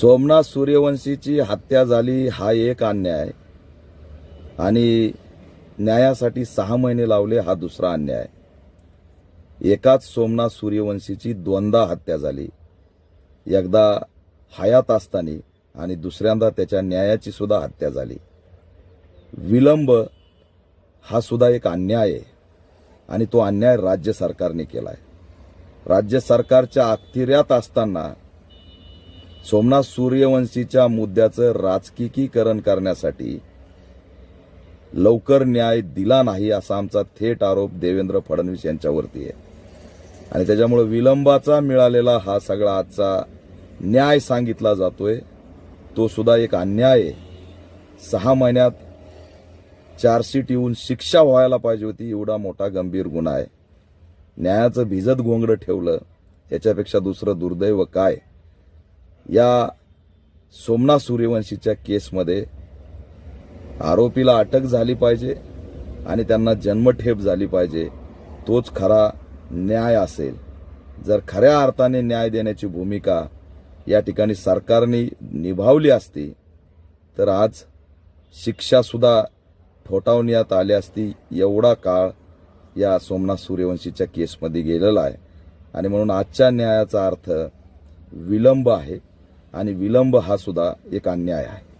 सोमनाथ सूर्यवंशीची हत्या झाली हा एक अन्याय. आणि न्यायासाठी सहा महिने लावले हा दुसरा अन्याय. एकाच सोमनाथ सूर्यवंशीची दोनदा हत्या झाली. एकदा हयात असताना आणि दुसऱ्यांदा त्याच्या न्यायाची सुद्धा हत्या झाली. विलंब हा सुद्धा एक अन्याय आहे. आणि तो अन्याय राज्य सरकारने केला आहे राज्य सरकारच्या अखतिऱ्यात असताना सोमनाथ सूर्यवंशीच्या मुद्द्याचं राजकीकीकरण करण्यासाठी लवकर न्याय दिला नाही असा आमचा थेट आरोप देवेंद्र फडणवीस यांच्यावरती आहे. आणि त्याच्यामुळे विलंबाचा मिळालेला हा सगळा आजचा न्याय सांगितला जातोय. तो सुद्धा एक अन्याय आहे. सहा महिन्यात चार्जशीट येऊन शिक्षा व्हायला पाहिजे होती एवढा मोठा गंभीर गुन्हा आहे. न्यायाचं भिजत गोंगडं ठेवलं याच्यापेक्षा दुसरं दुर्दैव काय? या सोमनाथ सूर्यवंशीच्या केसमध्ये आरोपीला अटक झाली पाहिजे आणि त्यांना जन्मठेप झाली पाहिजे तोच खरा न्याय असेल. जर खऱ्या अर्थाने न्याय देण्याची भूमिका या ठिकाणी सरकारने निभावली असती तर आज शिक्षासुद्धा ठोठावण्यात आली असती एवढा काळ या सोमनाथ सूर्यवंशीच्या केसमध्ये गेलेला आहे. आणि म्हणून आजच्या न्यायाचा अर्थ विलंब आहे. आणि विलंब हा सुद्धा एक अन्याय आहे.